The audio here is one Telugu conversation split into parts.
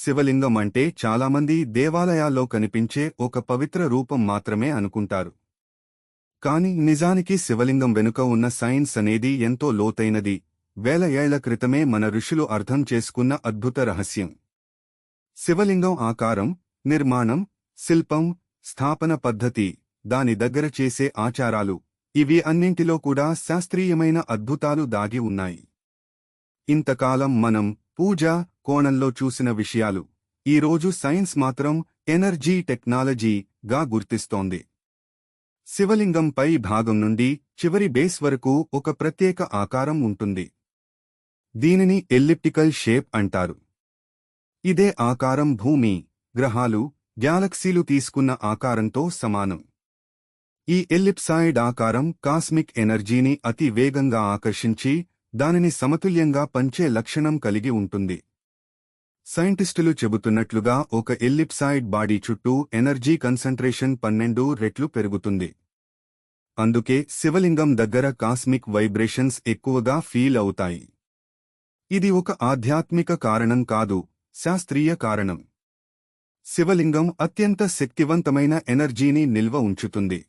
శివలింగం అంటే చాలామంది దేవాలయాల్లో కనిపించే ఒక పవిత్ర రూపం మాత్రమే అనుకుంటారు. కాని నిజానికి శివలింగం వెనుక ఉన్న సైన్స్ అనేది ఎంతో లోతైనది. వేల ఏళ్ళ క్రితమే మన ఋషులు అర్థం చేసుకున్న అద్భుత రహస్యం. శివలింగం ఆకారం నిర్మాణం శిల్పం స్థాపన పద్ధతి దాని దగ్గర చేసే ఆచారాలు ఇవి అన్నింటిలో కూడా శాస్త్రీయమైన అద్భుతాలు దాగి ఉన్నాయి. ఇంతకాలం మనం పూజ కోణంలో చూసిన విషయాలు. ఈరోజు సైన్స్ మాత్రం ఎనర్జీ టెక్నాలజీగా గుర్తిస్తోంది. శివలింగం పై భాగం నుండి చివరి బేస్ వరకు ఒక ప్రత్యేక ఆకారం ఉంటుంది. దీనిని ఎల్లిప్టికల్ షేప్ అంటారు. ఇదే ఆకారం భూమి గ్రహాలు గ్యాలక్సీలు తీసుకున్న ఆకారంతో సమానం. ఈ ఎల్లిప్సాయిడ్ ఆకారం కాస్మిక్ ఎనర్జీని అతి వేగంగా ఆకర్షించి దానిని సమతుల్యంగా పంచే లక్షణం కలిగి ఉంటుంది. సైంటిస్టులు చెబుతున్నట్లుగా ఒక ఎల్లిప్సాయిడ్ బాడీ చుట్టూ ఎనర్జీ కన్సంట్రేషన్ పన్నెండు రెట్లు పెరుగుతుంది. అందుకే శివలింగం దగ్గర కాస్మిక్ వైబ్రేషన్స్ ఎక్కువగా ఫీల్ అవుతాయి. ఇది ఒక ఆధ్యాత్మిక కారణం కాదు శాస్త్రీయ కారణం. శివలింగం అత్యంత శక్తివంతమైన ఎనర్జీని నిల్వ ఉంచుతుంది.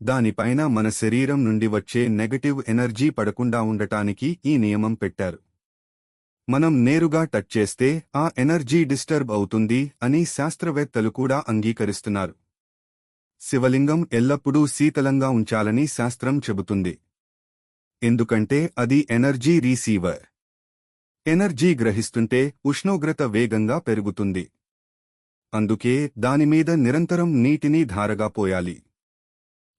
దానిపైన మన శరీరం నుండి వచ్చే నెగటివ్ ఎనర్జీ పడకుండా ఉండటానికి ఈ నియమం పెట్టారు. మనం నేరుగా టచ్ చేస్తే ఆ ఎనర్జీ డిస్టర్బ్ అవుతుంది అని శాస్త్రవేత్తలు కూడా అంగీకరిస్తున్నారు. శివలింగం ఎల్లప్పుడూ శీతలంగా ఉంచాలని శాస్త్రం చెబుతుంది. ఎందుకంటే అది ఎనర్జీ రీసీవర్. ఎనర్జీ గ్రహిస్తుంటే ఉష్ణోగ్రత వేగంగా పెరుగుతుంది. అందుకే దానిమీద నిరంతరం నీటిని ధారగా పోయాలి.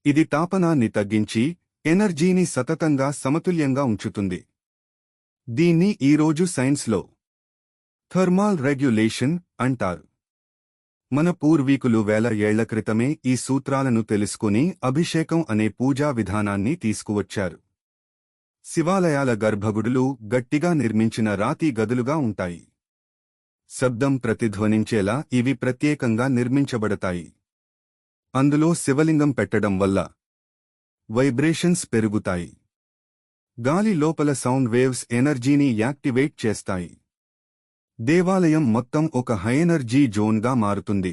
ఇది తాపనాన్ని తగ్గించి ఎనర్జీని సతతంగా సమతుల్యంగా ఉంచుతుంది. దీన్ని ఈరోజు సైన్స్లో థర్మాల్ రెగ్యులేషన్ అంటారు. మన పూర్వీకులు వేల ఏళ్ళ క్రితమే ఈ సూత్రాలను తెలుసుకుని అభిషేకం అనే పూజా విధానాన్ని తీసుకువచ్చారు. శివాలయాల గర్భగుడులు గట్టిగా నిర్మించిన రాతి గదులుగా ఉంటాయి. శబ్దం ప్రతిధ్వనించేలా ఇవి ప్రత్యేకంగా నిర్మించబడతాయి. అందులో శివలింగం పెట్టడం వల్ల వైబ్రేషన్స్ పెరుగుతాయి. గాలి లోపల సౌండ్ వేవ్స్ ఎనర్జీని యాక్టివేట్ చేస్తాయి. దేవాలయం మొత్తం ఒక హైఎనర్జీ జోన్గా మారుతుంది.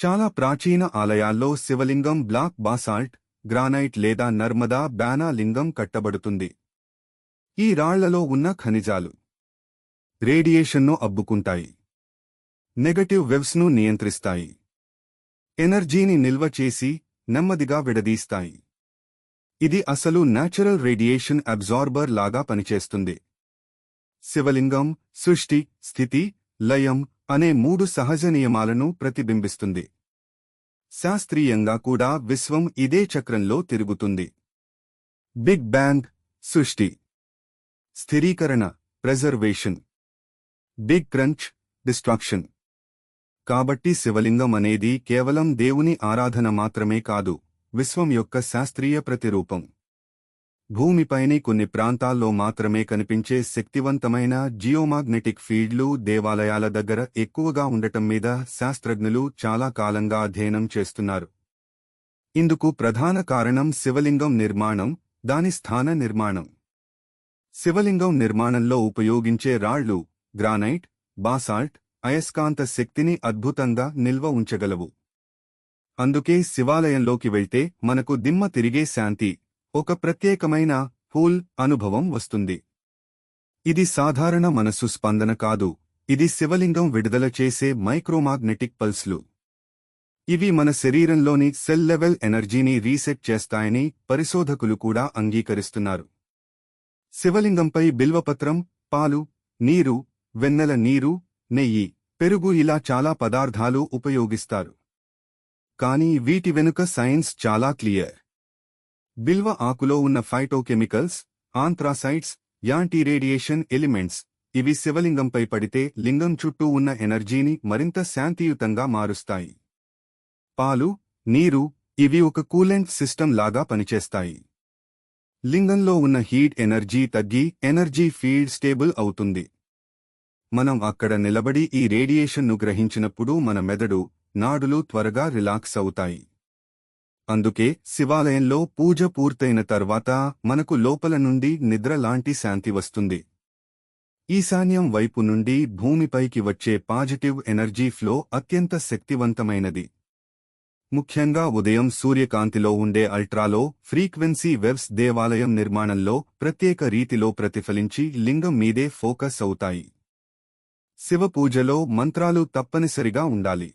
చాలా ప్రాచీన ఆలయాల్లో శివలింగం బ్లాక్ బాసాల్ట్ గ్రానైట్ లేదా నర్మదా బ్యానా లింగం కట్టబడుతుంది. ఈ రాళ్ళలో ఉన్న ఖనిజాలు రేడియేషన్ను అబ్బుకుంటాయి. నెగటివ్ వెవ్స్ను నియంత్రిస్తాయి. ఎనర్జీని నిల్వ చేసి నెమ్మదిగా విడదీస్తాయి. ఇది అసలు నేచురల్ రేడియేషన్ అబ్జార్బర్ లాగా పనిచేస్తుంది. శివలింగం సృష్టి స్థితి లయం అనే మూడు సహజ నియమాలను ప్రతిబింబిస్తుంది. శాస్త్రీయంగా కూడా విశ్వం ఇదే చక్రంలో తిరుగుతుంది. బిగ్ బ్యాంగ్ సృష్టి. స్థిరీకరణ ప్రెజర్వేషన్ బిగ్ క్రంచ్ డిస్ట్రాక్షన్ కాబట్టి శివలింగం అనేది కేవలం దేవుని ఆరాధన మాత్రమే కాదు. విశ్వం యొక్క శాస్త్రీయ ప్రతిరూపం. భూమిపైని కొన్ని ప్రాంతాల్లో మాత్రమే కనిపించే శక్తివంతమైన జియోమాగ్నెటిక్ ఫీల్డ్లు దేవాలయాల దగ్గర ఎక్కువగా ఉండటం మీద శాస్త్రజ్ఞులు చాలా కాలంగా అధ్యయనం చేస్తున్నారు. ఇందుకు ప్రధాన కారణం శివలింగం నిర్మాణం దాని స్థాన నిర్మాణం. శివలింగం నిర్మాణంలో ఉపయోగించే రాళ్ళు గ్రానైట్ బాసాల్ట్ అయస్కాంత శక్తిని అద్భుతంగా నిల్వ ఉంచగలవు. అందుకే శివాలయంలోకి వెళ్తే మనకు దిమ్మ తిరిగే శాంతి ఒక ప్రత్యేకమైన హూల్ అనుభవం వస్తుంది. ఇది సాధారణ మనస్సు స్పందన కాదు ఇది శివలింగం విడుదల చేసే మైక్రోమాగ్నెటిక్ పల్స్లు. ఇవి మన శరీరంలోని సెల్ లెవెల్ ఎనర్జీని రీసెట్ చేస్తాయని పరిశోధకులు కూడా అంగీకరిస్తున్నారు. శివలింగంపై బిల్వపత్రం పాలు నీరు వెన్నెల నీరు నెయ్యి పెరుగు ఇలా చాలా పదార్థాలు ఉపయోగిస్తారు. కానీ వీటి వెనుక సైన్స్ చాలా క్లియర్. బిల్వ ఆకులో ఉన్న phytochemicals anthracites anti radiation elements ఇవి శివలింగంపై పడితే లింగం చుట్టూ ఉన్న ఎనర్జీని మరింత శాంతియుతంగా మారుస్తాయి. పాలు నీరు ఇవి ఒక కూలెంట్ సిస్టమ్ లాగా పనిచేస్తాయి. లింగంలో ఉన్న హీట్ ఎనర్జీ తగ్గి ఎనర్జీ ఫీల్డ్ స్టేబుల్ అవుతుంది. మనం అక్కడ నిలబడి ఈ రేడియేషన్ను గ్రహించినప్పుడు మన మెదడు నాడులు త్వరగా రిలాక్స్ అవుతాయి. అందుకే శివాలయంలో పూజ పూర్తయిన తర్వాత మనకు లోపల నుండి నిద్ర లాంటి శాంతి వస్తుంది. ఈశాన్యం వైపు నుండి భూమిపైకి వచ్చే పాజిటివ్ ఎనర్జీ ఫ్లో అత్యంత శక్తివంతమైనది. ముఖ్యంగా ఉదయం సూర్యకాంతిలో ఉండే అల్ట్రాలో ఫ్రీక్వెన్సీ వెబ్స్ దేవాలయం నిర్మాణంలో ప్రత్యేక రీతిలో ప్రతిఫలించి లింగం మీదే ఫోకస్ అవుతాయి. శివ పూజలో మంత్రాలు తప్పనిసరిగా ఉండాలి.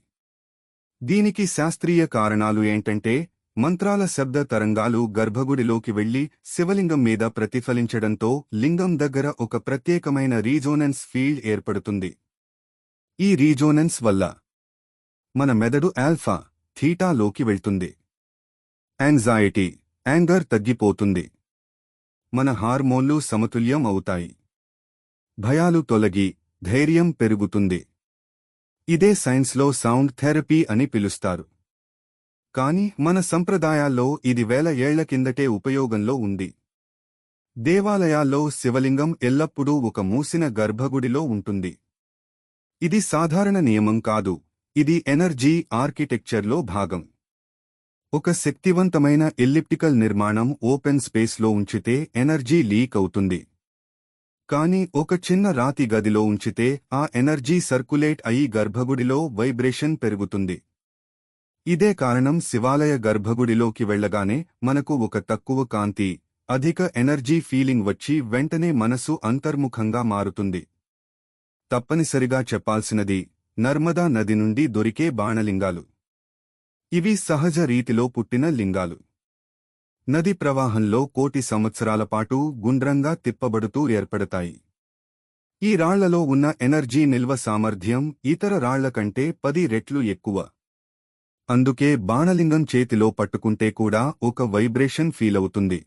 దీనికి శాస్త్రీయ కారణాలు ఏంటంటే మంత్రాల శబ్ద తరంగాలు గర్భగుడిలోకి వెళ్ళి శివలింగం మీద ప్రతిఫలించడంతో లింగం దగ్గర ఒక ప్రత్యేకమైన రీజోనెన్స్ ఫీల్డ్ ఏర్పడుతుంది. ఈ రీజోనెన్స్ వల్ల మన మెదడు ఆల్ఫా థీటాలోకి వెళ్తుంది. యాంగ్జాయిటీ యాంగర్ తగ్గిపోతుంది. మన హార్మోన్లు సమతుల్యం అవుతాయి. భయాలు తొలగి ధైర్యం పెరుగుతుంది. ఇదే సైన్స్లో సౌండ్ థెరపీ అని పిలుస్తారు. కాని మన సంప్రదాయాల్లో ఇది వేల ఏళ్ళ కిందటే ఉపయోగంలో ఉంది. దేవాలయాల్లో శివలింగం ఎల్లప్పుడూ ఒక మూసిన గర్భగుడిలో ఉంటుంది. ఇది సాధారణ నియమం కాదు. ఇది ఎనర్జీ ఆర్కిటెక్చర్లో భాగం. ఒక శక్తివంతమైన ఎల్లిప్టికల్ నిర్మాణం ఓపెన్ స్పేస్లో ఉంచితే ఎనర్జీ లీక్ అవుతుంది. కానీ ఒక చిన్న రాతి గదిలో ఉంచితే ఆ ఎనర్జీ సర్కులేట్ అయి గర్భగుడిలో వైబ్రేషన్ పెరుగుతుంది. ఇదే కారణం శివాలయ గర్భగుడిలోకి వెళ్ళగానే మనకు ఒక తక్కువ కాంతి అధిక ఎనర్జీ ఫీలింగ్ వచ్చి వెంటనే మనసు అంతర్ముఖంగా మారుతుంది. తప్పనిసరిగా చెప్పాల్సినది నర్మదా నది నుండి దొరికే బాణలింగాలు. ఇవి సహజ రీతిలో పుట్టిన లింగాలు. నది ప్రవాహంలో కోటి సంవత్సరాల పాటు గుండ్రంగా తిప్పబడుతూ ఏర్పడతాయి. ఈ రాళ్ళలో ఉన్న ఎనర్జీ నిల్వ సామర్థ్యం ఇతర రాళ్ళ కంటే పది రెట్లు ఎక్కువ. అందుకే బాణలింగం చేతిలో పట్టుకుంటే కూడా ఒక వైబ్రేషన్ ఫీలవుతుంది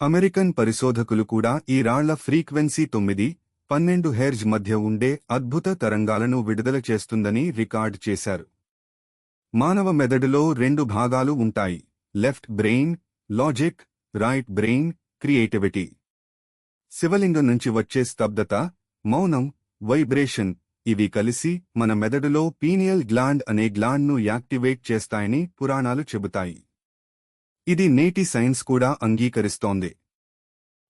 అమెరికన్ పరిశోధకులు కూడా ఈ రాళ్ళ ఫ్రీక్వెన్సీ తొమ్మిది పన్నెండు హెర్జ్ మధ్య ఉండే అద్భుత తరంగాలను విడుదల చేస్తుందని రికార్డ్ చేశారు. మానవ మెదడులో రెండు భాగాలు ఉంటాయి left brain logic right brain creativity శివలింగం నుంచి వచ్చే స్తబ్దత మౌనం వైబ్రేషన్ ఇవి కలిసి మన మెదడులో పీనియల్ గ్లాండ్ అనే గ్లాండ్ను యాక్టివేట్ చేస్తాయని పురాణాలు చెబుతాయి. ఇది నేటి సైన్స్ కూడా అంగీకరిస్తోంది.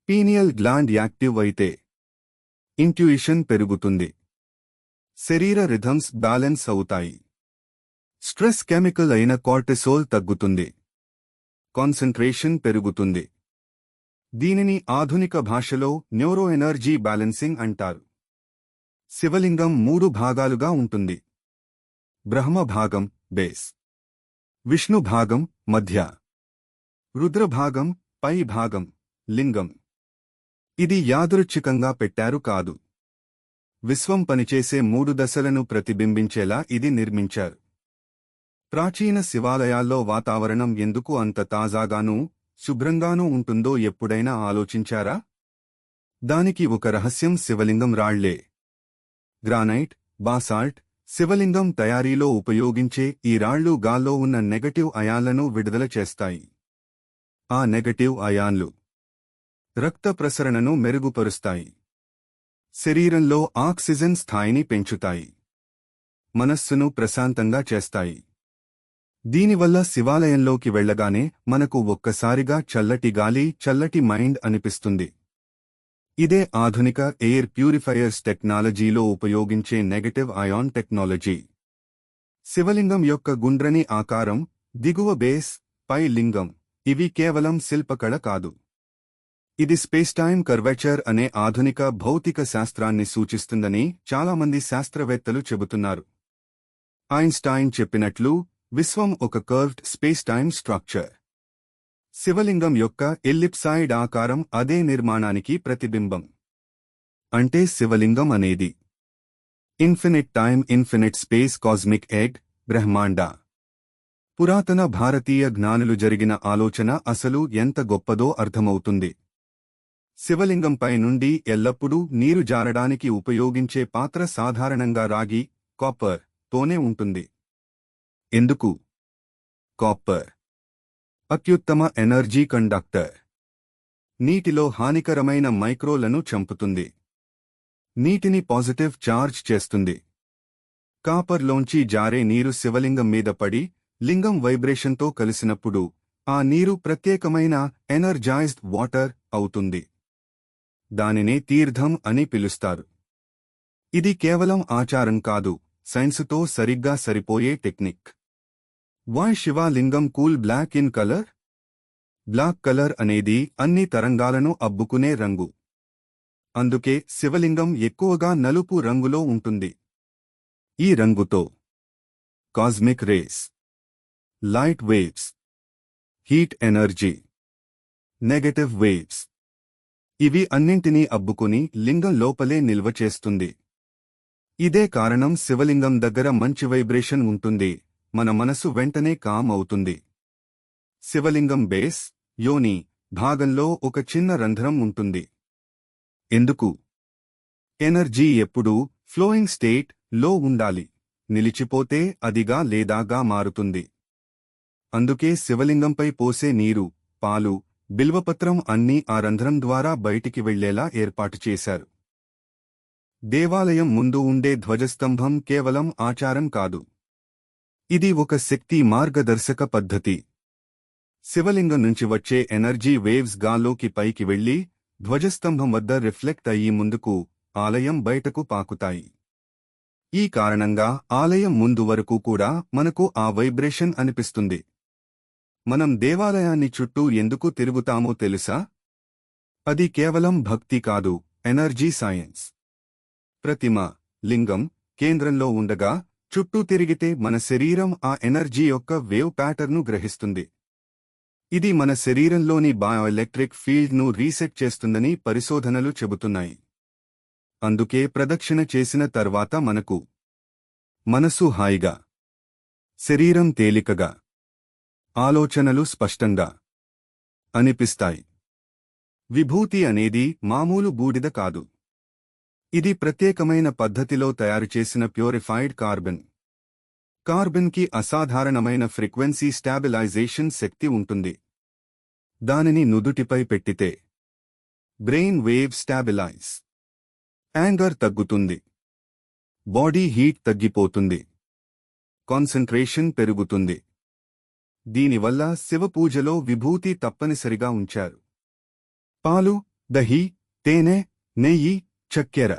పీనియల్ గ్లాండ్ యాక్టివ్ అయితే ఇంట్యూయిషన్ పెరుగుతుంది. శరీర రిథమ్స్ బ్యాలెన్స్ అవుతాయి. స్ట్రెస్ కెమికల్ అయిన కార్టిసోల్ తగ్గుతుంది. కాన్సంట్రేషన్ పెరుగుతుంది. దీనిని ఆధునిక భాషలో న్యూరో ఎనర్జీ బ్యాలెన్సింగ్ అంటారు. శివలింగం మూడు భాగాలుగా ఉంటుంది. బ్రహ్మ భాగం బేస్. విష్ణు భాగం మధ్య. రుద్ర భాగం పై భాగం లింగం. ఇది యాదృచ్ఛికంగా పెట్టారు కాదు. విశ్వం పనిచేసే మూడు దశలను ప్రతిబింబించేలా ఇది నిర్మించారు. ప్రాచీన శివాలయాల్లో వాతావరణం ఎందుకు అంత తాజాగానూ శుభ్రంగానూ ఉంటుందో ఎప్పుడైనా ఆలోచించారా? దానికి ఒక రహస్యం శివలింగం రాళ్ళే. గ్రానైట్ బాసాల్ట్ శివలింగం తయారీలో ఉపయోగించే ఈ రాళ్ళు గాల్లో ఉన్న నెగటివ్ అయాన్లను విడుదల చేస్తాయి. ఆ నెగటివ్ అయాన్లు రక్త ప్రసరణను మెరుగుపరుస్తాయి. శరీరంలో ఆక్సిజన్ స్థాయిని పెంచుతాయి. మనస్సును ప్రశాంతంగా చేస్తాయి. దీనివల్ల శివాలయంలోకి వెళ్ళగానే మనకు ఒక్కసారిగా చల్లటి గాలి చల్లటి మైండ్ అనిపిస్తుంది. ఇదే ఆధునిక ఎయిర్ ప్యూరిఫైయర్స్ టెక్నాలజీలో ఉపయోగించే నెగటివ్ అయాన్ టెక్నాలజీ. శివలింగం యొక్క గుండ్రని ఆకారం దిగువ బేస్ పై లింగం ఇవి కేవలం శిల్పకళ కాదు. ఇది స్పేస్టైమ్ కర్వేచర్ అనే ఆధునిక భౌతిక శాస్త్రాన్ని సూచిస్తుందని చాలామంది శాస్త్రవేత్తలు చెబుతున్నారు. ఐన్స్టైన్ చెప్పినట్లు విశ్వం ఒక కర్వ్డ్ స్పేస్ టైమ్ స్ట్రక్చర్ శివలింగం యొక్క ఎల్లిప్సాయిడ్ ఆకారం అదే నిర్మాణానికి ప్రతిబింబం. అంటే శివలింగం అనేది infinite time infinite space cosmic egg బ్రహ్మాండ. పురాతన భారతీయ జ్ఞానులు జరిగిన ఆలోచన అసలు ఎంత గొప్పదో అర్థమవుతుంది. శివలింగంపై నుండి ఎల్లప్పుడూ నీరు జారడానికి ఉపయోగించే పాత్ర సాధారణంగా రాగి కాపర్ తోనే ఉంటుంది. ఎందుకు? కాపర్ అత్యుత్తమ ఎనర్జీ కండక్టర్. నీటిలో హానికరమైన మైక్రోలను చంపుతుంది. నీటిని పాజిటివ్ చార్జ్ చేస్తుంది. కాపర్లోంచి జారే నీరు శివలింగం మీద పడి లింగం వైబ్రేషన్తో కలిసినప్పుడు ఆ నీరు ప్రత్యేకమైన ఎనర్జైజ్డ్ వాటర్ అవుతుంది. దానినే తీర్థం అని పిలుస్తారు. ఇది కేవలం ఆచారం కాదు సైన్సుతో సరిగ్గా సరిపోయే technique. Why శివాలింగం cool black in colour? Black colour అనేది అన్ని తరంగాలను అబ్బుకునే రంగు. అందుకే శివలింగం ఎక్కువగా నలుపు రంగులో ఉంటుంది. ఈ రంగుతో cosmic rays light waves heat energy negative waves ఇవి అన్నింటినీ అబ్బుకుని లింగం లోపలే నిల్వ చేస్తుంది. ఇదే కారణం శివలింగం దగ్గర మంచి వైబ్రేషన్ ఉంటుంది. మన మనసు వెంటనే కామ్ అవుతుంది. శివలింగం బేస్ యోని భాగంలో ఒక చిన్న రంధ్రం ఉంటుంది. ఎందుకు? ఎనర్జీ ఎప్పుడూ ఫ్లోయింగ్ స్టేట్లో ఉండాలి. నిలిచిపోతే అదిగా లేదాగా మారుతుంది. అందుకే శివలింగంపై పోసే నీరు పాలు బిల్వపత్రం అన్నీ ఆ రంధ్రం ద్వారా బయటికి వెళ్ళేలా ఏర్పాటు చేశారు. దేవాలయం ముందు ఉండే ధ్వజస్తంభం కేవలం ఆచారం కాదు. ఇది ఒక శక్తి మార్గదర్శక పద్ధతి. శివలింగం నుంచి వచ్చే ఎనర్జీ వేవ్స్ గాల్లోకి పైకి వెళ్ళి ధ్వజస్తంభం వద్ద రిఫ్లెక్ట్ అయ్యి ముందుకు ఆలయం బయటకు పాకుతాయి. ఈ కారణంగా ఆలయం ముందు వరకు కూడా మనకు ఆ వైబ్రేషన్ అనిపిస్తుంది. మనం దేవాలయాన్ని చుట్టూ ఎందుకు తిరుగుతామో తెలుసా? అది కేవలం భక్తి కాదు ఎనర్జీ సైన్స్. ప్రతిమ లింగం కేంద్రంలో ఉండగా చుట్టూ తిరిగితే మన శరీరం ఆ ఎనర్జీ యొక్క వేవ్ ప్యాటర్ను గ్రహిస్తుంది. ఇది మన శరీరంలోని బయోఎలక్ట్రిక్ ఫీల్డ్ను రీసెట్ చేస్తుందని పరిశోధనలు చెబుతున్నాయి. అందుకే ప్రదక్షిణ చేసిన తర్వాత మనకు మనసు హాయిగా శరీరం తేలికగా ఆలోచనలు స్పష్టంగా అనిపిస్తాయి. విభూతి అనేది మామూలు బూడిద కాదు. ఇది ప్రత్యేకమైన పద్ధతిలో తయారుచేసిన ప్యూరిఫైడ్ కార్బన్. కార్బన్కి అసాధారణమైన ఫ్రీక్వెన్సీ స్టాబిలైజేషన్ శక్తి ఉంటుంది. దానిని నుదుటిపై పెట్టితే బ్రెయిన్ వేవ్ స్టాబిలైజ్. యాంగర్ తగ్గుతుంది. బాడీ హీట్ తగ్గిపోతుంది. కాన్సంట్రేషన్ పెరుగుతుంది. దీనివల్ల శివపూజలో విభూతి తప్పనిసరిగా ఉంచారు. పాలు దహి తేనె నెయ్యి చక్కెర.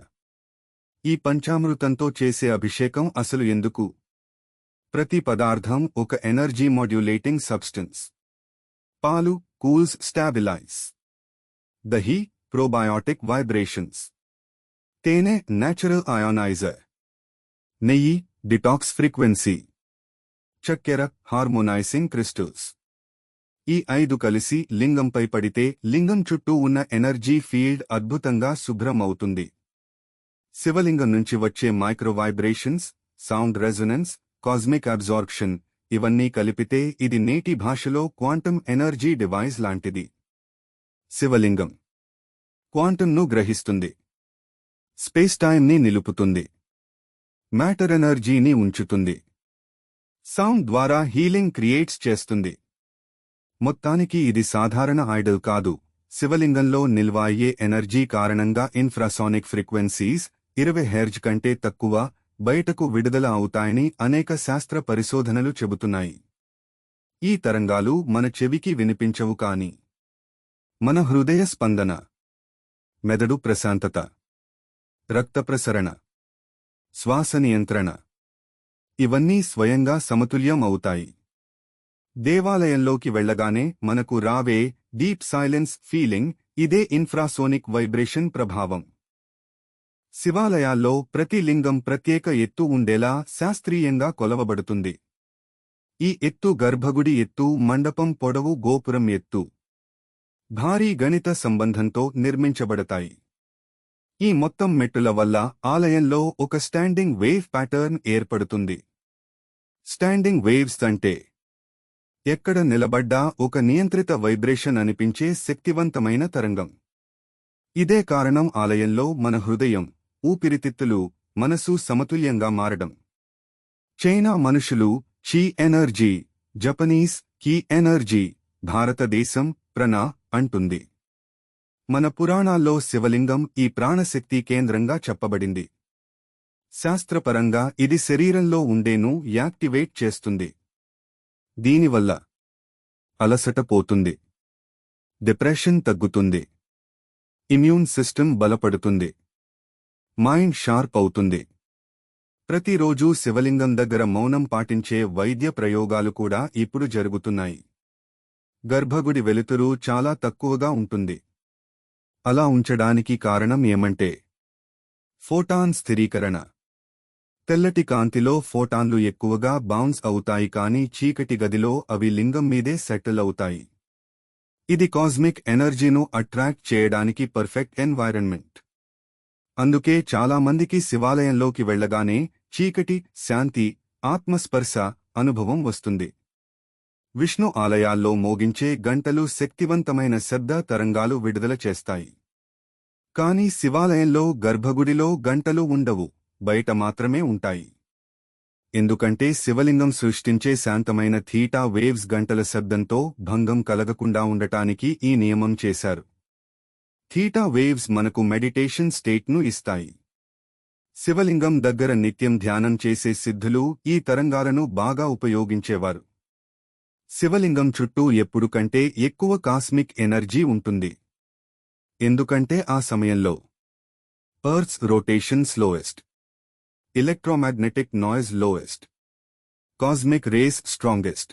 ఈ పంచామృతంతో చేసే అభిషేకం అసలు ఎందుకు? ప్రతి పదార్థం ఒక ఎనర్జీ మాడ్యులేటింగ్ సబ్స్టెన్స్. పాలు కూల్స్ స్టాబిలైజ్. దహి ప్రోబయోటిక్ వైబ్రేషన్స్. తేనె న్యాచురల్ అయోనైజర్. నెయ్యి డిటాక్స్ ఫ్రీక్వెన్సీ. చక్కెర హార్మోనైసింగ్ క్రిస్టల్స్. ఈ ఐదు కలిసి లింగంపై పడితే లింగం చుట్టూ ఉన్న ఎనర్జీ ఫీల్డ్ అద్భుతంగా శుభ్రం అవుతుంది శివలింగం నుంచి వచ్చే micro vibrations sound resonance cosmic absorption ఇవన్నీ కలిపితే ఇది నేటి భాషలో క్వాంటమ్ ఎనర్జీ డివైస్ లాంటిది. శివలింగం క్వాంటంను గ్రహిస్తుంది. స్పేస్ టైంని నిలుపుతుంది. మ్యాటర్ ఎనర్జీని ఉంచుతుంది. సౌండ్ ద్వారా హీలింగ్ క్రియేట్స్ చేస్తుంది. మొత్తానికి ఇది సాధారణ ఐడల్ కాదు. శివలింగంలో నిల్వ అయ్యే ఎనర్జీ కారణంగా ఇన్ఫ్రాసానిక్ ఫ్రీక్వెన్సీస్ ఇరవై హెర్జ్ కంటే తక్కువ బయటకు విడుదల అవుతాయని అనేక శాస్త్ర పరిశోధనలు చెబుతున్నాయి. ఈ తరంగాలు మన చెవికి వినిపించవు కాని మన హృదయ స్పందన మెదడు ప్రశాంతత రక్త ప్రసరణ శ్వాస నియంత్రణ ఇవన్నీ స్వయంగా సమతుల్యం అవుతాయి. దేవాలయంలోకి వెళ్ళగానే మనకు రావే డీప్ సైలెన్స్ ఫీలింగ్ ఇదే ఇన్ఫ్రాసోనిక్ వైబ్రేషన్ ప్రభావం. శివాలయాల్లో ప్రతి లింగం ప్రత్యేక ఎత్తు ఉండేలా శాస్త్రీయంగా కొలవబడుతుంది. ఈ ఎత్తు గర్భగుడి ఎత్తు మండపం పొడవు గోపురం ఎత్తు భారీ గణిత సంబంధంతో నిర్మించబడతాయి. ఈ మొత్తం మెట్టుల వల్ల ఆలయంలో ఒక స్టాండింగ్ వేవ్ ప్యాటర్న్ ఏర్పడుతుంది. స్టాండింగ్ వేవ్స్ అంటే ఎక్కడ నిలబడ్డా ఒక నియంత్రిత వైబ్రేషన్ అనిపించే శక్తివంతమైన తరంగం. ఇదే కారణం ఆలయంలో మన హృదయం ఊపిరితిత్తులు మనసు సమతుల్యంగా మారడం. చైనా మనుషులు చీ ఎనర్జీ జపనీస్ కీ ఎనర్జీ భారతదేశం ప్రణా అంటుంది. మన పురాణాల్లో శివలింగం ఈ ప్రాణశక్తి కేంద్రంగా చెప్పబడింది. శాస్త్రపరంగా ఇది శరీరంలో ఉండేను యాక్టివేట్ చేస్తుంది. దీనివల్ల అలసట పోతుంది. డిప్రెషన్ తగ్గుతుంది. ఇమ్యూన్ సిస్టమ్ బలపడుతుంది. మైండ్ షార్ప్ అవుతుంది. ప్రతిరోజూ శివలింగం దగ్గర మౌనం పాటించే వైద్య ప్రయోగాలు కూడా ఇప్పుడు జరుగుతున్నాయి. గర్భగుడి వెలుతురు చాలా తక్కువగా ఉంటుంది. అలా ఉంచడానికి కారణం ఏమంటే ఫోటాన్ స్థిరీకరణ. తెల్లటి కాంతిలో ఫోటాన్లు ఎక్కువగా బౌన్స్ అవుతాయి కానీ చీకటి గదిలో అవి లింగం మీదే సెటిల్ అవుతాయి. ఇది కాస్మిక్ ఎనర్జీను అట్రాక్ట్ చేయడానికి పర్ఫెక్ట్ ఎన్వైరన్మెంట్. అందుకే చాలామందికి శివాలయంలోకి వెళ్ళగానే చీకటి శాంతి ఆత్మస్పర్శ అనుభవం వస్తుంది. విష్ణు ఆలయాల్లో మోగించే గంటలు శక్తివంతమైన శబ్ద తరంగాలు విడుదల చేస్తాయి. కాని శివాలయంలో గర్భగుడిలో గంటలు ఉండవు. బయట మాత్రమే ఉంటాయి. ఎందుకంటే శివలింగం సృష్టించే శాంతమైన థీటా వేవ్స్ గంటల శబ్దంతో భంగం కలగకుండా ఉండటానికి ఈ నియమం చేశారు. థీటా వేవ్స్ మనకు మెడిటేషన్ స్టేట్ను ఇస్తాయి. శివలింగం దగ్గర నిత్యం ధ్యానం చేసే సిద్ధులు ఈ తరంగాలను బాగా ఉపయోగించేవారు. శివలింగం చుట్టూ ఎప్పుడు కంటే ఎక్కువ కాస్మిక్ ఎనర్జీ ఉంటుంది. ఎందుకంటే ఆ సమయంలో earth's rotation slowest. Electromagnetic noise lowest cosmic rays strongest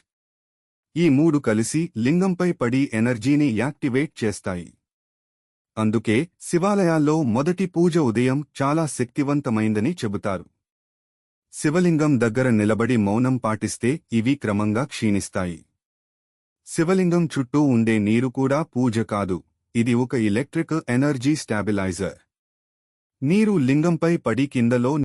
ఈ మూడు కలిసి లింగంపై పడి ఎనర్జీని యాక్టివేట్ చేస్తాయి. అందుకే శివాలయాల్లో మొదటి పూజ ఉదయం చాలా శక్తివంతమైందని చెబుతారు. శివలింగం దగ్గర నిలబడి మౌనం పాటిస్తే ఇవి క్రమంగా క్షీణిస్తాయి. శివలింగం చుట్టూ ఉండే నీరు కూడా పూజ కాదు ఇది ఒక ఎలక్ట్రికల్ ఎనర్జీ స్టాబిలైజర్ నీరు లింగంపై పడి కిందలో